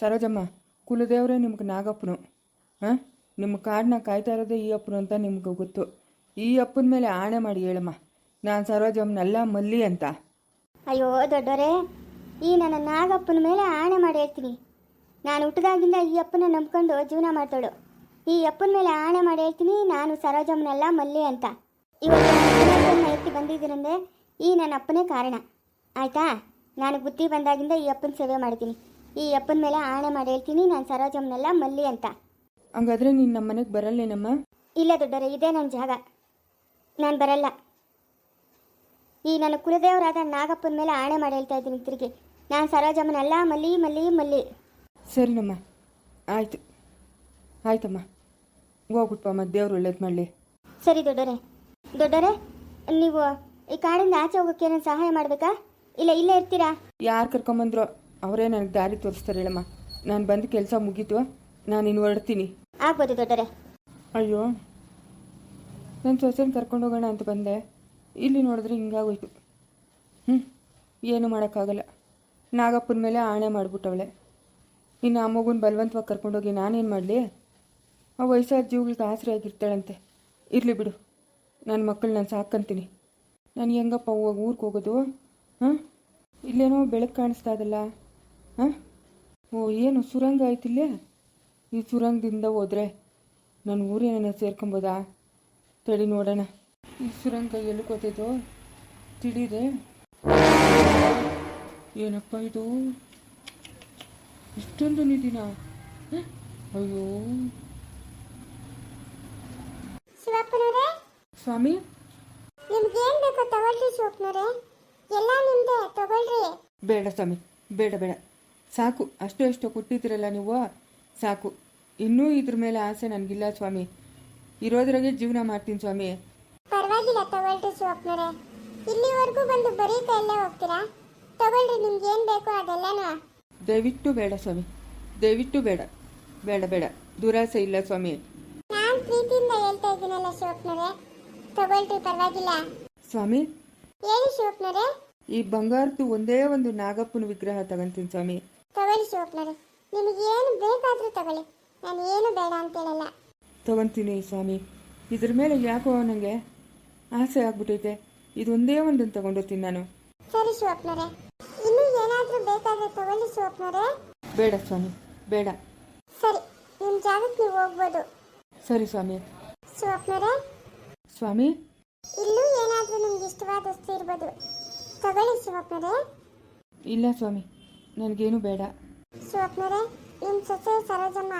ಸರೋಜಮ್ಮ, ಕುಲದೇವರೇ ನಿಮ್ಗೆ ನಾಗಪ್ಪನು. ಹಾಂ? ನಿಮ್ಮ ಕಾಡನ್ನ ಕಾಯ್ತಾ ಇರೋದೇ ಈ ಅಪ್ಪನು ಅಂತ ನಿಮ್ಗೆ ಗೊತ್ತು. ಈ ಅಪ್ಪನ ಮೇಲೆ ಆಣೆ ಮಾಡಿ ಹೇಳಮ್ಮ. ನಾನು ಸರೋಜಮ್ಮನಲ್ಲ ಮಲ್ಲಿ ಅಂತ. ಅಯ್ಯೋ ದೊಡ್ಡವರೇ ಈ ನನ್ನ ನಾಗಪ್ಪನ ಮೇಲೆ ಆಣೆ ಮಾಡಿ ಹೇಳ್ತೀನಿ. ನಾನು ಹುಟ್ಟದಾಗಿಂದ ಈ ಅಪ್ಪನ ನಂಬ್ಕೊಂಡು ಜೀವನ ಮಾಡ್ತಾಳು. ಈ ಅಪ್ಪನ ಮೇಲೆ ಆಣೆ ಮಾಡಿ ಹೇಳ್ತೀನಿ, ನಾನು ಸರೋಜಮ್ಮನಲ್ಲ ಮಲ್ಲಿ ಅಂತ. ಇವಾಗ ಎತ್ತಿ ಬಂದಿದ್ದೀರಂದ್ರೆ ಈ ನನ್ನ ಅಪ್ಪನೇ ಕಾರಣ. ಆಯ್ತಾ? ನಾನು ಬುದ್ಧಿ ಬಂದಾಗಿಂದ ಈ ಅಪ್ಪನ ಸೇವೆ ಮಾಡ್ತೀನಿ. ಈ ಅಪ್ಪನ ಮೇಲೆ ಆಣೆ ಮಾಡಿ ಹೇಳ್ತೀನಿ ನಾನು ಸರೋಜಮ್ಮನೆಲ್ಲ ಮಲ್ಲಿ ಅಂತ. ಹಂಗಾದ್ರೆ ನೀನು ನಮ್ಮ ಮನೆಗೆ ಬರಲ್ಲೇನಮ್ಮ? ಇಲ್ಲ ದೊಡ್ಡರೆ ಇದೇ ನನ್ನ ಜಾಗ. ನಾನು ಬರಲ್ಲ. ಈ ನನ್ನ ಕುಲದೇವರಾದ ನಾಗಪ್ಪನ ಮೇಲೆ ಆಣೆ ಮಾಡಿ ಹೇಳ್ತಾ ಇದ್ದೀನಿ ತಿರುಗಿ. ನಾನು ಸರೋಜಮ್ಮನಲ್ಲ ಮಲ್ಲಿ ಮಲ್ಲಿ ಮಲ್ಲಿ. ಸರಿನಮ್ಮ. ಆಯಿತು. ಆಯ್ತಮ್ಮ. ಹೋಗ್ಬಿಟ್ಪಮ್ಮ ದೇವ್ರು ಒಳ್ಳೇದು ಮಾಡಲಿ. ಸರಿ ದೊಡ್ಡರೆ. ದೊಡ್ಡರೆ ನೀವು ಈ ಕಾಡಿಂದ ಆಚೆ ಹೋಗೋಕ್ಕೆ ಏನೇನು ಸಹಾಯ ಮಾಡಬೇಕಾ? ಇಲ್ಲ ಇಲ್ಲೇ ಇರ್ತೀರಾ? ಯಾರು ಕರ್ಕೊಂಬಂದ್ರೋ? ಅವರೇ ನನಗೆ ದಾರಿ ತೋರಿಸ್ತಾರೆ ಹೇಳಮ್ಮ. ನಾನು ಬಂದು ಕೆಲಸ ಮುಗೀತು ನಾನು ಇನ್ನು ಹೊರಡ್ತೀನಿ. ಆಗ್ಬೋದು ದೊಡ್ಡರೆ. ಅಯ್ಯೋ ನನ್ನ ಸೊಸೆನ ಕರ್ಕೊಂಡು ಹೋಗೋಣ ಅಂತ ಬಂದೆ. ಇಲ್ಲಿ ನೋಡಿದ್ರೆ ಹಿಂಗಾಗೋಯ್ತು. ಹ್ಞೂ ಏನು ಮಾಡೋಕ್ಕಾಗಲ್ಲ. ನಾಗಪ್ಪನ ಮೇಲೆ ಆಣೆ ಮಾಡಿಬಿಟ್ಟವಳೆ. ಇನ್ನು ಆ ಮಗುನ ಬಲವಂತವಾಗಿ ಕರ್ಕೊಂಡೋಗಿ ನಾನೇನು ಮಾಡಲಿ? ಆ ವಯಸ್ಸಾದ ಜೀವಗಳಿಗೆ ಆಸರೆ ಆಗಿರ್ತಾಳಂತೆ. ಇರಲಿ ಬಿಡು. ನನ್ನ ಮಕ್ಕಳು ನಾನು ಸಾಕಂತೀನಿ. ನಾನು ಹೆಂಗಪ್ಪ ಹೋಗಿ ಊರಿಗೆ ಹೋಗೋದು? ಹಾಂ ಇಲ್ಲೇನೋ ಬೆಳಕು ಕಾಣಿಸ್ತಾ ಇದಲ್ಲ. ಹಾಂ? ಓ ಏನು ಸುರಂಗ ಆಯ್ತಿಲ್ಲೇ ಈ ಸುರಂಗದಿಂದ ಹೋದ್ರೆ ನನ್ನ ಊರೇನ ಸೇರ್ಕೊಬೋದಾ? ತಡಿ ನೋಡೋಣ. ಈ ಸುರಂಗ ಎಲ್ಲಿ ತಿಳಿದೆ. ಏನಪ್ಪ ಇದು? ಇಷ್ಟೊಂದು ನಿಧಿನ? ಅಯ್ಯೋ. ಸ್ವಾಮಿ? ನಿಮ್ಗೇನ್ ಬೇಕೋ ತಗೊಳ್ರಿ ಶಿವಪ್ಪನವ್ರೆ. ಎಲ್ಲ ನಿಮ್ದೆ ತಗೊಳ್ರಿ. ಬೇಡ ಸ್ವಾಮಿ ಬೇಡ ಬೇಡ. ಸಾಕು ಅಷ್ಟು ಅಷ್ಟು ಕೊಟ್ಟಿದ್ದೀರಲ್ಲ ನೀವು? ಸಾಕು. ಇನ್ನೂ ಇದ್ರ ಮೇಲೆ ಆಸೆ ನನಗಿಲ್ಲ ಸ್ವಾಮಿ. ಇರೋದ್ರಾಗೆ ಜೀವನ ಮಾಡ್ತೀನಿ ಸ್ವಾಮಿ. ಪರವಾಗಿಲ್ಲ ತಗೊಳ್ರಿ ಸ್ವಪ್ನರೇ ಇಲ್ಲಿವರೆಗೂ ಬಂದು ಬರೀ ಕೈಯಲ್ಲೇ ಹೋಗ್ತೀರಾ? ತಗೊಳ್ರಿ ನಿಮ್ಗೆ ಏನು ಬೇಕೋ ಅದೆಲ್ಲನೂ. ದಯವಿಟ್ಟು ಬೇಡ ಸ್ವಾಮಿ. ದಯವಿಟ್ಟು ಬೇಡ. ಬೇಡ ಬೇಡ. ದುರಾಸೆ ಇಲ್ಲ ಸ್ವಾಮಿ. ನಾನು ಪ್ರೀತಿಯಿಂದ ಹೇಳ್ತಾ ಇದ್ದೀನಲ್ಲ ಶಿವಪ್ಪನವರೇ. ತಗೊಳ್ರಿ ಪರವಾಗಿಲ್ಲ. ಸ್ವಾಮಿ? ಹೇಳಿ ಶಿವಪ್ಪನವರೇ. ಈ ಬಂಗಾರದ್ದು ಒಂದೇ ಒಂದು ನಾಗಪ್ಪನ ವಿಗ್ರಹ ತಗೊಂತೀನಿ ಸ್ವಾಮಿ. ತಗೊಳ್ಳಿ ಶಿವಪ್ಪನವರೇ. ನಿಮಗೆ ಏನು ಬೇಕಾದರೂ ತಗೊಳ್ಳಿ. ನಾನು ಏನು ಬೇಡ ಅಂತ ಹೇಳಲ್ಲ. ತಗೊಂತೀನಿ ಸ್ವಾಮಿ. ಇದ್ರ ಮೇಲೆ ಯಾಕೋ ನನಗೆ ಆಸೆ ಆಗ್ಬಿಟ್ಟೈತೆ. ಇದೊಂದೇ ಒಂದನ್ನು ತಗೊಂಡೋಗ್ತೀನಿ ನಾನು. ಸರಿ ಶಿವಪ್ಪನವರೇ. ಇನ್ನೂ ಏನಾದರೂ ಬೇಕಾದ್ರೆ ತಗೊಳ್ಳಿ ಶಿವಪ್ಪನವರೇ. ಬೇಡ ಸ್ವಾಮಿ ಬೇಡ. ಸರಿ ನಿಮ್ಮ ಜಾಗಕ್ಕೆ ನೀವು ಹೋಗ್ಬೋದು. ಸರಿ ಸ್ವಾಮಿ. ಶಿವಪ್ಪನವರೇ. ಸ್ವಾಮಿ? ಇಲ್ಲೂ ಏನಾದರೂ ನಿಮ್ಗೆ ಇಷ್ಟವಾದ ವಸ್ತು ಇರ್ಬೋದು. ತಗೊಳ್ಳಿ ಶಿವಪ್ಪನವರೇ. ಇಲ್ಲ ಸ್ವಾಮಿ. ನನಗೇನು ಬೇಡ. ಸ್ವಪ್ನರೇ ನಿಮ್ಮ ಸೊಸೆ ಸರೋಜಮ್ಮ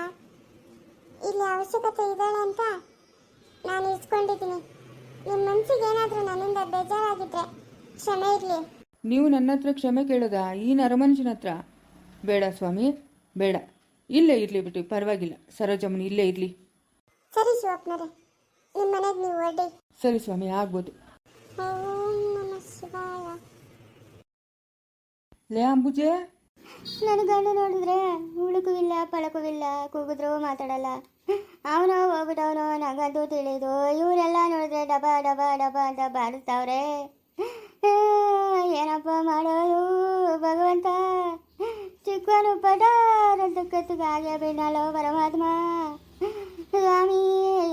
ಇಲ್ಲಿ ಅವಶ್ಯಕತೆ ಇದ್ದಾಳೆ ಅಂತ ನಾನು ಇಸ್ಕೊಂಡಿದ್ದೀನಿ. ನಿಮ್ಮ ಮನಸ್ಸಿಗೆ ಏನಾದರೂ ನನ್ನಿಂದ ಬೇಜಾರಾಗಿದ್ರೆ ಕ್ಷಮೆ ಇರಲಿ. ನೀವು ನನ್ನ ಹತ್ರ ಕ್ಷಮೆ ಕೇಳೋದಾ? ಈ ನರಮನುಷ್ಯನ ಹತ್ರ? ಬೇಡ ಸ್ವಾಮಿ ಬೇಡ. ಇಲ್ಲೇ ಇರಲಿ ಬಿಟ್ಟು ಪರವಾಗಿಲ್ಲ. ಸರೋಜಮ್ಮನ ಇಲ್ಲೇ ಇರಲಿ. ಸರಿ ಸ್ವಪ್ನರೇ ನಿಮ್ಮ ಮನೆಗೆ ನೀವು ಹೊರಡಿ. ಸರಿ ಸ್ವಾಮಿ ಆಗ್ಬೋದು. ಓಂ ನಮಃ ಶಿವಾಯ. ಲೇ ಅಂಬುಜೆ! ನನ್ನ ಗಂಡ ನೋಡಿದ್ರೆ ಉಳುಕುವಿಲ್ಲ ಪಳಕುವಿಲ್ಲ ಕೂಗಿದ್ರು ಮಾತಾಡಲ್ಲ. ಅವನು ಹೋಗ್ಬಿಟ್ಟವನು ನನಗಂತೂ ತಿಳಿದು ಇವರೆಲ್ಲ ನೋಡಿದ್ರೆ ಡಬ ಡಬ ಡಬ ಅಂತ ಬಾರಿಸ್ತಾವ್ರೆ. ಏನಪ್ಪ ಮಾಡೋದು ಭಗವಂತ? ಚಿಕ್ಕವನು ಪಟಾರಂತ ಕತ್ತಿಗೆ ಹಾಗೆ ಬಿಡಲೋ ಪರಮಾತ್ಮ. ಸ್ವಾಮಿ,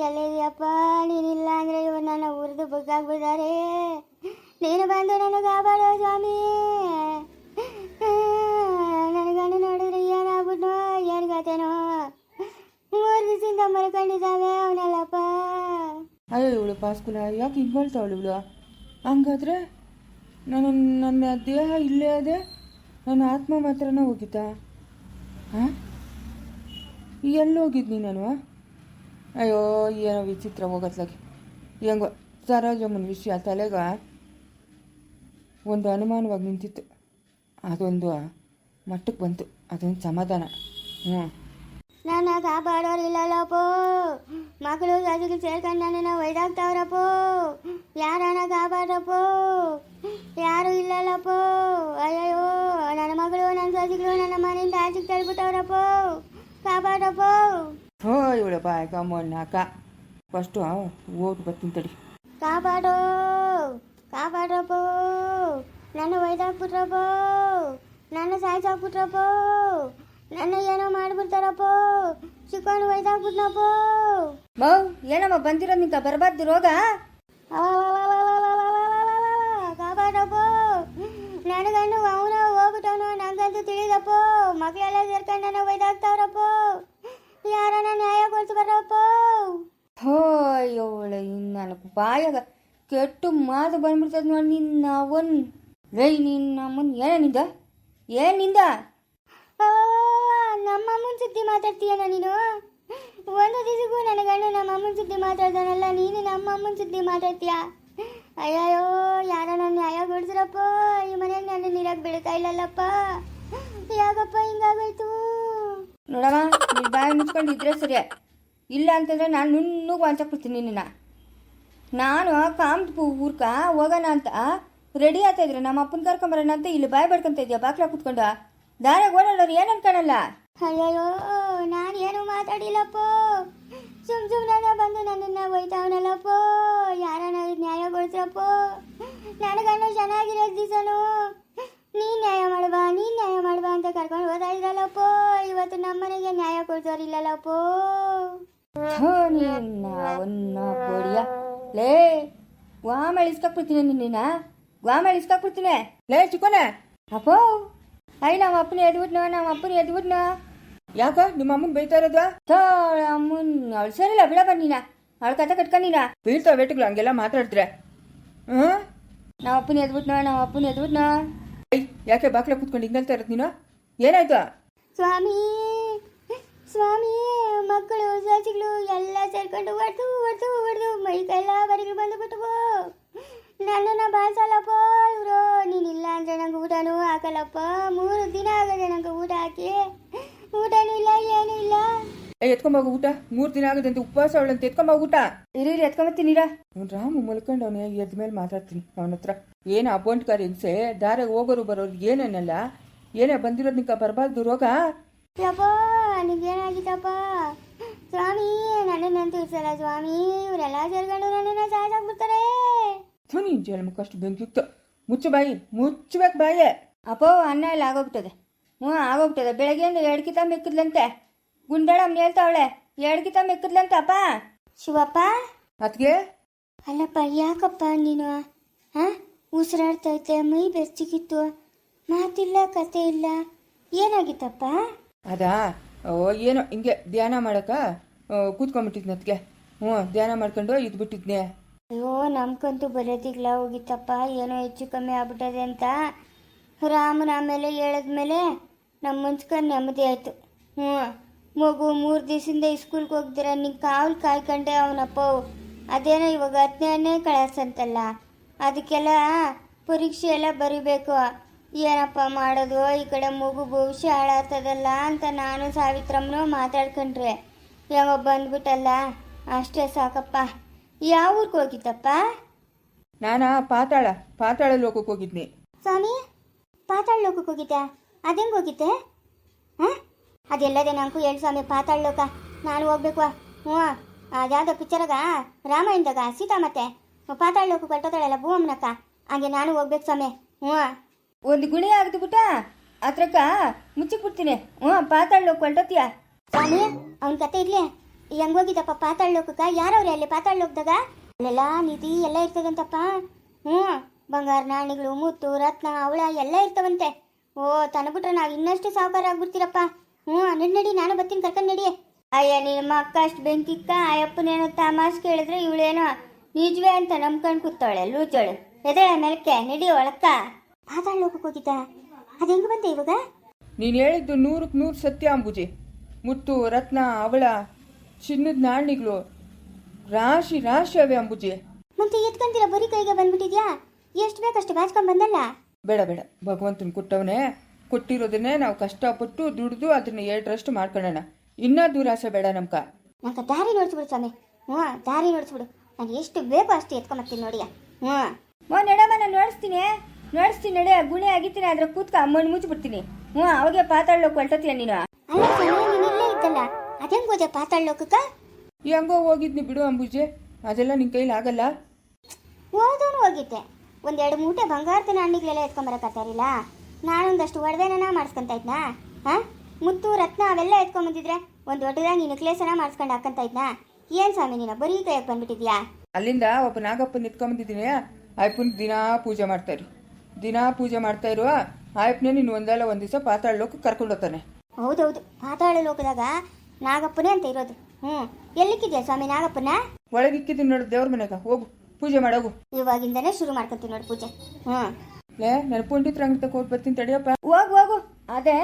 ಎಲ್ಲಿದೆಯಪ್ಪ? ನೀನಿಲ್ಲ ಅಂದ್ರೆ ಇವ್ರು ನನ್ನ ಉರಿದು ಬುಗ್ಗಾಗ್ಬಿಡಾರೆ ನೀನು ಬಂದು ನನಗೆ ಕಾಪಾಡೋ ಸ್ವಾಮಿ ನನ್ನ ಗಂಡ ನೋಡಿದ್ರೆ ಏನಾಗ್ಬಿಟ್ಟು ಕತೆನೋ ಮೂರು ದಿವಸದಿಂದ ಮಲ್ಕೊಂಡಿದ್ದಾವೆ ಅವನಲ್ಲಪ್ಪ. ಅಯ್ಯೋ, ಇವಳು ಪಾಸ್ಕುಲ, ಯಾಕೆ ಹಿಂಗೆ ಮಾಡ್ತಾವಳು ಇವಳು? ಹಂಗಾದ್ರೆ ನಾನು ನನ್ನ ದೇಹ ಇಲ್ಲೇ ಅದೇ, ನನ್ನ ಆತ್ಮ ಮಾತ್ರನೇ ಹೋಗಿದ್ದ. ಹಾಂ ಎಲ್ಲಿ ಹೋಗಿದ್ನಿ ನಾನು ಅಯ್ಯೋ, ಏನೋ ವಿಚಿತ್ರ ಹೋಗತ್ಲಾಗಿ. ಹೆಂಗೋ, ಸರೋಜಮ್ಮನ ವಿಷಯ ತಲೆಗ ಒಂದು ಅನುಮಾನವಾಗಿ ನಿಂತಿತ್ತು. ಅದೊಂದು ಮಟ್ಟಕ್ಕೆ ಬಂತು, ಅದೊಂದು ಸಮಾಧಾನ. ಹ್ಞೂ ನನ್ನ ಕಾಪಾಡೋರಿಲ್ಲಲ್ಲಪ್ಪೋ. ಮಕ್ಕಳು ಸಸಿಗೆ ಸೇರ್ಕೊಂಡು ನನ್ನನ್ನು ಒಯ್ದಾಕ್ತಾವ್ರಪ್ಪೋ. ಯಾರನ್ನ ಕಾಪಾಡ್ರಪ್ಪೋ? ಯಾರು ಇಲ್ಲಲ್ಲಪ್ಪೋ. ಅಯ್ಯೋ ನನ್ನ ಮಗಳು ನನ್ನ ಸಸಿಗಳು ನನ್ನ ಮನೆಯಿಂದ ಆಚೆಗೆ ತಳ್ಬಿಟ್ಟವ್ರಪ್ಪೋ. ಕಾಪಾಡ್ರಪ್ಪೋ. ಹೋ ಇವಳು ಬಾಯ್ ಅಕ್ಕ. ಫಸ್ಟು ಓಟ್ ಬರ್ತೀನಿ ತಡಿ. ಕಾಪಾಡೋ. ಕಾಪಾಡ್ರಪ್ಪೋ. ನನ್ನ ಒಯ್ದಾಕ್ಬಿಟ್ರಪ್ಪೋ. ನನ್ನ ಸಾಯ್ಸಾಕ್ಬಿಟ್ರಪ್ಪೋ. ನನ್ನ ಏನೋ ಮಾಡ್ಬಿಡ್ತಾರಪ್ಪ. ಚಿಕನ್ ಒಯ್ದಾಕ್ಬಿಟ್ನಪ್ಪ ಮೌ ಏನಮ್ಮ ಬಂದಿರೋ ನಿಂತ ಬರಬಾರ್ದು ರೋಗ? ಕಾಪಾಡಪ್ಪ ನನಗನ್ನು ಅವನು ಹೋಗ್ಬಿಟ್ಟವನು ನಂಗಂತೂ ತಿಳಿದಪ್ಪ ಮಕ್ಕಳೆಲ್ಲ ಸೇರ್ಕೊಂಡು ನನ್ನ ಒಯ್ದಾಕ್ತಾವ್ರಪ್ಪ ಯಾರನ್ನ ನ್ಯಾಯ ಕೊಡ್ಸ್ಬಾರಪ್ಪ ಬರಪ್ಪ ಹೋ ಅಯ್ಯೋಳೆ ನಾನು ಬಾಯಾಗ ಕೆಟ್ಟು ಮಾತು ಬಂದ್ಬಿಡ್ತದ ನೋಡಿ ನಿನ್ನ ಅವನ್ ಲೈ ನಿನ್ನ ಅಮ್ಮನ್ ಏನಿಂದ ಏನಿಂದ ನಮ್ಮ ಅಮ್ಮನ ಸುದ್ದಿ ಮಾತಾಡ್ತೀಯನ ನೀನು? ಒಂದು ದಿವಸಕ್ಕೂ ನನ್ನ ಗಂಡ ನಮ್ಮ ಅಮ್ಮನ ಸುದ್ದಿ ಮಾತಾಡ್ತಾನಲ್ಲ ನೀನು ನಮ್ಮ ಅಮ್ಮನ ಸುದ್ದಿ ಮಾತಾಡ್ತೀಯ? ಅಯ್ಯಯ್ಯೋ, ಯಾರ ನನ್ನ ನ್ಯಾಯ ಬಿಡಿಸ್ರಪ್ಪ ಈ ಮನೆಯಲ್ಲಿ ನನ್ನ ನೀರಾಗ ಬೆಳೀತಾ ಇಲ್ಲಲ್ಲಪ್ಪ. ಯಾಕಪ್ಪ ಹಿಂಗಾಗೋಯ್ತು? ನೋಡಮ್ಮ ಬಾಯಿ ಮುಚ್ಕೊಂಡು ಇದ್ರೆ ಸರಿ. ಇಲ್ಲ ಅಂತಂದ್ರೆ ನಾನು ನುಣ್ಣಗೆ ವಾಂಚಾಕ್ಬಿಡ್ತೀನಿ ನಿನ್ನ. ನಾನು ಕಾಮ್ದು ಊರ್ಕ ಹೋಗೋಣ ಅಂತ ರೆಡಿ ಆಗ್ತಾ ಇದ್ರೆ ನಮ್ಮ ಅಪ್ಪನ ಕರ್ಕೊಂಬರೋಣ ಅಂತ ಇಲ್ಲಿ ಬಾಯಿ ಬಡ್ಕೊಂತ ಇದೆಯಾ ಬಾಕ್ಲ ಕುತ್ಕೊಂಡು. ದಾರಾಗ ಓಡಾಡೋರು ಏನು ಅನ್ಕೊಳಲ್ಲ ಅಯ್ಯಯ್ಯೋ, ನಾನು ಏನು ಮಾತಾಡಿಲ್ಲಪ್ಪ? ಸುಮ್ ಸುಮ್ಮನೆ ಬಂದು ನನ್ನನ್ನು ಒಯ್ತಾವನಲ್ಲಪ್ಪ? ಯಾರನ್ನ ನ್ಯಾಯ ನನಗನ್ನು ಚೆನ್ನಾಗಿರೋ ದಿವಸನು ನೀ ನ್ಯಾಯ ಮಾಡುವ ನೀ ನ್ಯಾಯ ಮಾಡುವ ಅಂತ ಕರ್ಕೊಂಡು ಹೋಗ್ತಾ ಇದ್ರಲ್ಲಪ್ಪ? ಇವತ್ತು ನಮ್ಮನೆಗೆ ನ್ಯಾಯ ಕೊಡ್ಸೋರಿಲ್ಲಲ್ಲಪ್ಪ? ಲೇ, ಗ್ವಾಮ ಇಸ್ಕಾಕ್ಬಿಡ್ತೀನಿ ನಿನ್ನ. ಗ್ವಾಮ ಇಸ್ಕಾಕ್ಬಿಡ್ತೀನಿ ಲೇ, ಚಿಕ್ಕೋನೆ. ಅಪ್ಪೋ. ಐ ನಮ್ಮ ಅಪ್ಪನ ಎದ್ಬಿಟ್ನೋ ನಮ್ಮ ಅಪ್ಪನ ಎದ್ಬಿಟ್ನೋ ಯಾಕ ನಿಮ್ಮ ಅಮ್ಮನ್ ಬೈತಾ ಇರೋದ ಅಮ್ಮನ್ ಅವಳು ಸರಿಲ್ಲ ಬಿಡಪ್ಪ ಬನ್ನಿನ ಅವಳ ಕತೆ ಕಟ್ಕೊಂಡಿನ ಬೀಳ್ತಾವ ಬೇಟಗಳು ಹಂಗೆಲ್ಲ ಮಾತಾಡ್ತಾರೆ ಹ್ಞೂ ನಮ್ಮ ಅಪ್ಪನ ಎದ್ಬಿಟ್ನೋ ನಮ್ಮ ಅಪ್ಪನ ಎದ್ಬಿಟ್ನೋ ಅಯ್ಯ ಯಾಕೆ ಬಾಕ್ಲ ಕೂತ್ಕೊಂಡು ಹಿಂಗಲ್ತಾ ಇರೋದು ನೀನು ಏನಾಯ್ತು ಸ್ವಾಮಿ ಸ್ವಾಮಿ ಮಕ್ಕಳು ಸಸಿಗಳು ಎಲ್ಲ ಸೇರ್ಕೊಂಡು ಹೊಡೆದು ಹೊಡೆದು ಹೊಡೆದು ಮೈ ಕೈಲ ಬರಿಗಳು ಬಂದು ಬಿಟ್ಟವು ನನ್ನನ್ನ ಬಾಳ್ಸಲ್ಲಪ್ಪ ಇವರು. ನೀನಿಲ್ಲ ಅಂದ್ರೆ ನಂಗೆ ಊಟನೂ ಹಾಕಲ್ಲಪ್ಪ. ಮೂರು ದಿನ ಆಗದೆ ನಂಗೆ ಊಟ ಹಾಕಿ. ಊಟನೂ ಇಲ್ಲ ಏನೂ ಇಲ್ಲ. ಏ ಎತ್ಕೊಂಬಾಗ ಊಟ. ಮೂರು ದಿನ ಆಗದಂತೆ ಉಪವಾಸ ಅವಳಂತ ಎತ್ಕೊಂಬಾಗ ಊಟ. ಇರಿ ಇರಿ ಎತ್ಕೊಂಬತ್ತೀನಿರ ಅವ್ನು ರಾಮು ಮಲ್ಕೊಂಡು ಅವನೇ ಎದ್ದ ಮೇಲೆ ಮಾತಾಡ್ತೀನಿ ಅವನ ಹತ್ರ. ಏನು ಕಾರ್ ಹಿಂಸೆ? ದಾರಾಗ ಹೋಗೋರು ಬರೋರು ಏನೇನಲ್ಲ? ಏನೇ ಬಂದಿರೋದು ನಿಂಕ ಬರಬಾರ್ದು ರೋಗ? ಯಪ್ಪ ನಿಮ್ಗೇನಾಗಿತ್ತಪ್ಪ ಸ್ವಾಮಿ ನನ್ನನ್ನಂತೂ ಇರ್ಸಲ್ಲ ಸ್ವಾಮಿ. ಇವರೆಲ್ಲ ಸೇರ್ಕೊಂಡು ನನ್ನ ಸಾಯ್ಸಾಕ್ಬಿಡ್ತಾರೆ. ಥು ನೀನು ಮುಖಷ್ಟು ಬೆಂಕಿತ್ತು ಮುಚ್ಚು ಬಾಯಿ ಮುಚ್ಚಬೇಕು ಬಾಯಿ. ಅಪ್ಪೋ ಅನ್ನ ಎಲ್ಲ ಆಗೋಗ್ಬಿಟ್ಟದೆ. ಹ್ಞೂ ಆಗೋಗ್ಬಿಟ್ಟದೆ. ಬೆಳಗ್ಗೆಯಿಂದ ಎರಡು ಕಿತ ಮೆಕ್ಕಿದ್ಲಂತೆ ಗುಂಡಾಳಮ್ಮ ಹೇಳ್ತಾವಳೆ ಎರಡು ಕಿತ ಮೆಕ್ಕಿದ್ಲಂತೆ ಅಪ್ಪ ಶಿವಪ್ಪ? ಅದ್ಗೆ ಅಲ್ಲಪ್ಪ ಯಾಕಪ್ಪ ನೀನು? ಹಾ ಉಸಿರಾಡ್ತೈತೆ ಮೈ ಬೆಚ್ಚಗಿತ್ತು ಮಾತಿಲ್ಲ ಕತೆ ಇಲ್ಲ. ಏನಾಗಿತ್ತಪ್ಪ? ಅದಾ ಓ ಏನೋ ಹಿಂಗೆ ಧ್ಯಾನ ಮಾಡಕ ಕೂತ್ಕೊಂಡ್ಬಿಟ್ಟಿದ್ನ ಅದ್ಗೆ ಹ್ಞೂ ಧ್ಯಾನ ಮಾಡ್ಕೊಂಡು ಇದ್ಬಿಟ್ಟಿದ್ನೆ. ಅಯ್ಯೋ, ನಮ್ಗಂತೂ ಬರೋದಿಗ್ಲ ಹೋಗಿತ್ತಪ್ಪ. ಏನೋ ಹೆಚ್ಚು ಕಮ್ಮಿ ಆಗ್ಬಿಟ್ಟದೆ ಅಂತ ರಾಮನ ಆಮೇಲೆ ಹೇಳಿದ್ಮೇಲೆ ನಮ್ಮ ಮುನ್ಸ್ಕೊಂಡು ನೆಮ್ಮದಿ ಆಯಿತು. ಹ್ಞೂ, ಮಗು ಮೂರು ದಿವಸದಿಂದ ಸ್ಕೂಲ್ಗೆ ಹೋಗ್ದಿರ ನಿಂಗೆ ಕಾವಲು ಕಾಯ್ಕೊಂಡೆ ಅವನಪ್ಪ. ಅದೇನೋ ಇವಾಗ ಹತ್ತನೇ ಕಳಿಸಂತಲ್ಲ ಅದಕ್ಕೆಲ್ಲ ಪರೀಕ್ಷೆ ಎಲ್ಲ ಬರಿಬೇಕು. ಏನಪ್ಪ ಮಾಡೋದು? ಈ ಕಡೆ ಮಗು ಭವಿಷ್ಯ ಹಾಳಾಗ್ತದಲ್ಲ ಅಂತ ನಾನು ಸಾವಿತ್ರಮ್ಮನೂ ಮಾತಾಡ್ಕೊಂಡ್ರೆ. ಯಾವಾಗ ಬಂದ್ಬಿಟ್ಟಲ್ಲ. ಅಷ್ಟೇ ಸಾಕಪ್ಪ. ಯಾವ ಊರಿಗೆ ಹೋಗಿದ್ದಪ್ಪ? ನಾನಾ ಪಾತಾಳ ಪಾತಾಳ ಲೋಕಕ್ಕೆ ಹೋಗಿದ್ನಿ. ಸ್ವಾಮಿ ಪಾತಾಳ ಲೋಕಕ್ಕೆ ಹೋಗಿದ್ದೆ ಅದೇಂಗೆ ಹೋಗಿದ್ದೆ? ಹಾಂ? ಅದೆಲ್ಲದೆ ನಂಗೂ ಹೇಳಿ ಸ್ವಾಮಿ ಪಾತಾಳ ಲೋಕ. ನಾನು ಹೋಗ್ಬೇಕು ಹ್ಞೂ ಅದ್ಯಾವುದೋ ಪಿಕ್ಚರಾಗ ರಾಮಾಯಣದಾಗ ಸೀತಾ ಮತ್ತೆ. ಪಾತಾಳ ಲೋಕಕ್ಕೆ ಭೂ ಭೂಮನಕ್ಕ ಹಂಗೆ ನಾನು ಹೋಗ್ಬೇಕು ಸ್ವಾಮಿ. ಹ್ಞೂ ಒಂದು ಗುಣಿ ಆಗ್ದುಬಿಟ್ಟ ಹತ್ರಕ್ಕ ಮುಚ್ಚಿಬಿಡ್ತೀನಿ ಹ್ಞೂ ಪಾತಾಳ ಹೊಲ್ಟೋತೀಯ ಸ್ವಾಮಿ ಅವನ ಕತೆ ಇರ್ಲಿ. ಹೆಂಗ್ ಹೋಗಿದ್ದಪ್ಪ ಪಾತಾಳ ಲೋಕಕ್ಕ ಯಾರವ್ರೆ ಅಲ್ಲಿ ಪಾತಾಳ ಲೋಕದಾಗ ಅಲ್ಲೆಲ್ಲ ನಿಧಿ ಎಲ್ಲ ಇರ್ತದಂತಪ್ಪ. ಹ್ಞೂ, ಬಂಗಾರ ನಾಣಿಗಳು ಮುತ್ತು, ರತ್ನ, ಅವಳ ಎಲ್ಲ ಇರ್ತವಂತೆ. ಓ ತನಬಿಟ್ರೆ ನಾವು ಇನ್ನಷ್ಟು ಸಾವುಕಾರ ಆಗ್ಬಿಡ್ತೀರಪ್ಪ. ಹ್ಞೂ, ನಡಿ ನಡಿ, ನಾನು ಬರ್ತೀನಿ, ಕರ್ಕೊಂಡು ನಡಿ. ಅಯ್ಯ ನಿಮ್ಮ ಅಕ್ಕ ಅಷ್ಟು ಬೆಂಕಿಕ್ಕ, ಅಯ್ಯಪ್ಪನೇನೋ ತಮಾಷ್ ಕೇಳಿದ್ರೆ ಇವಳೇನೋ ನಿಜವೇ ಅಂತ ನಂಬ್ಕೊಂಡು ಕೂತಾಳೆ ಲೂಚೋಳು ಎದೆ ಮೆಲಕ್ಕೆ, ನಡಿ ಒಳಕ್ಕ. ಪಾತಾಳ ಲೋಕಕ್ಕೆ ಹೋಗಿದ್ದ? ಅದು ಹೆಂಗೆ ಬಂತೆ ಇವಾಗ? ನೀನು ಹೇಳಿದ್ದು ನೂರಕ್ಕೆ ನೂರು ಸತ್ಯ ಅಂಬುಜಿ ಮುತ್ತು, ರತ್ನ, ಅವಳ ಚಿನ್ನದ ನಾಣ್ಯಗಳು ರಾಶಿ ರಾಶಿ ಅವೆ ಅಂಬುಜಿ. ಮತ್ತೆ ಎತ್ಕೊಂತೀರ ಬರೀ ಕೈಗೆ ಬಂದ್ಬಿಟ್ಟಿದ್ಯಾ? ಎಷ್ಟು ಬೇಕಷ್ಟು ಕಾಚ್ಕೊಂಡ್ ಬಂದಲ್ಲ? ಬೇಡ ಬೇಡ. ಭಗವಂತನ ಕೊಟ್ಟವನೇ. ಕೊಟ್ಟಿರೋದನ್ನೇ ನಾವು ಕಷ್ಟಪಟ್ಟು ದುಡಿದು ಅದನ್ನ ಎರಡರಷ್ಟು ಮಾಡ್ಕೊಳ್ಳೋಣ. ಇನ್ನೂ ದೂರಾಸೆ ಬೇಡ ನಮ್ಕ. ನಂಗೆ ದಾರಿ ನೋಡ್ಸ್ಬಿಡು ಸ್ವಾಮಿ. ಹ್ಞೂ ದಾರಿ ನೋಡ್ಸ್ಬಿಡು. ನನಗೆ ಎಷ್ಟು ಬೇಕೋ ಅಷ್ಟು ಎತ್ಕೊಂಬರ್ತೀನಿ ನೋಡಿಯ. ಹ್ಞೂ ಓ ನಡಮ್ಮ ನಾನು ನೋಡಿಸ್ತೀನಿ. ನೋಡಿಸ್ತೀನಿ ನಡೆ. ಗುಣಿ ಆಗಿರ್ತೀನಿ ಅದ್ರ ಕೂತ್ಕ ಅಮ್ಮನ ಮುಚ್ಚಿಬಿಡ್ತೀನಿ ಹ್ಞೂ ಅವಾಗೆ ಪಾತಾಳ ಹೊಲ್ಟೋತೀಯ ನೀನು. ಹೋದೆ ಪಾತಾಳ ಲೋಕಕ್ಕ ಹೆಂಗೋ ಹೋಗಿದ್ನಿ ಬಿಡು ಅಂಬುಜೆ. ಅದೆಲ್ಲ ನಿನ್ ಕೈಲಿ ಆಗಲ್ಲ. ಹೋದವನು ಹೋಗಿದ್ದೆ. ಒಂದೆರಡು ಮೂಟೆ ಬಂಗಾರದ ನಾಣ್ಯಗಳೆಲ್ಲ ಎತ್ಕೊಂಬರಕತ್ತಾರಿಲ್ಲ ನಾನೊಂದಷ್ಟು ಒಡವೆನ ಮಾಡಿಸ್ಕೊಂತ ಇದ್ನಾ? ಹಾಂ? ಮುತ್ತು ರತ್ನ ಅವೆಲ್ಲ ಎತ್ಕೊಂಬಂದಿದ್ರೆ ಒಂದು ದೊಡ್ಡದಾಗಿ ನೆಕ್ಲೇಸನ ಮಾಡಿಸ್ಕೊಂಡು ಹಾಕಂತ ಇದ್ನಾ? ಏನು ಸ್ವಾಮಿ ನೀನು ಬರೀ ಕೈಯಕ್ಕೆ ಬಂದ್ಬಿಟ್ಟಿದ್ಯಾ? ಅಲ್ಲಿಂದ ಒಬ್ಬ ನಾಗಪ್ಪನ ನಿತ್ಕೊಂಬಂದಿದ್ದೀನಿ ಆಯ್ಪನ್ ದಿನಾ ಪೂಜೆ ಮಾಡ್ತಾಯಿರು ದಿನಾ ಪೂಜೆ ಮಾಡ್ತಾ ಇರುವ ಆಯಪ್ಪನೇ ನೀನು ಒಂದಲ್ಲ ಒಂದು ದಿವಸ ಪಾತಾಳ ಲೋಕಕ್ಕೆ ಕರ್ಕೊಂಡು ಹೋಗ್ತಾನೆ. ಹೌದೌದು. ಪಾತಾಳ ಲೋಕದಾಗ ನಾಗಪ್ಪನೇ ಅಂತ ಇರೋದು. ಹ್ಞೂ ಎಲ್ಲಿಕ್ಕಿದ್ಯಾ ಸ್ವಾಮಿ ನಾಗಪ್ಪನ ಒಳಗಿಕ್ಕಿದ್ದೀನಿ ನೋಡು ದೇವ್ರ ಮನೆಗೆ. ಹೋಗು. ಪೂಜೆ ಮಾಡೋಗು ಇವಾಗಿಂದನೇ ಶುರು ಮಾಡ್ಕೊತೀವಿ ನೋಡು ಪೂಜೆ. ಹ್ಞೂ ಲೇ ನನ್ನ ಪುಂಡಿತ್ರ ಅಂಗಡಿ ತಗೊಂಡು ಬರ್ತೀನಿ ತಡಿಯಪ್ಪ. ಹೋಗು ಹೋಗು. ಅದೇ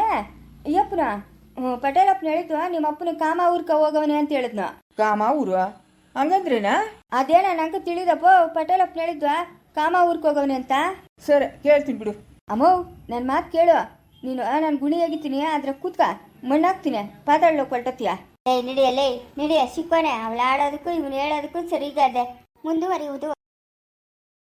ಅಯ್ಯಪ್ಪನ ಹ್ಞೂ ಪಟೇಲಪ್ಪನ ಹೇಳಿದ್ವ ನಿಮ್ಮ ಅಪ್ಪನ ಕಾಮ ಊರ್ಕ ಹೋಗವನೆ ಅಂತ ಹೇಳಿದ್ನ. ಕಾಮ ಊರು ಹಂಗಂದ್ರೇನಾ? ಅದೇನ ನಂಗೆ ತಿಳಿದಪ್ಪ ಪಟೇಲಪ್ಪನ ಹೇಳಿದ್ವ ಕಾಮ ಊರ್ಕ ಹೋಗವನೆ ಅಂತ. ಸರಿ ಕೇಳ್ತೀನಿ ಬಿಡು. ಅಮ್ಮೋ ನನ್ನ ಮಾತು ಕೇಳು. ನೀನು ನಾನು ಗುಣಿ ಆಗಿದ್ದೀನಿ ಅದ್ರ ಕೂತ್ಕ. ಮಣ್ಣಾಕ್ತೀನಿ ಪಾತಾಳ ಕೊಲ್ಟತಿಯ ಏಯ್ ನಡಿಯಲ್ಲೇ ನಡಿಯ ಸಿಕ್ಕೋನೆ ಅವಳು ಆಡೋದಕ್ಕೂ ಇವನು ಹೇಳೋದಕ್ಕೂ ಸರಿಗಾದೆ. ಮುಂದುವರಿಯುವುದು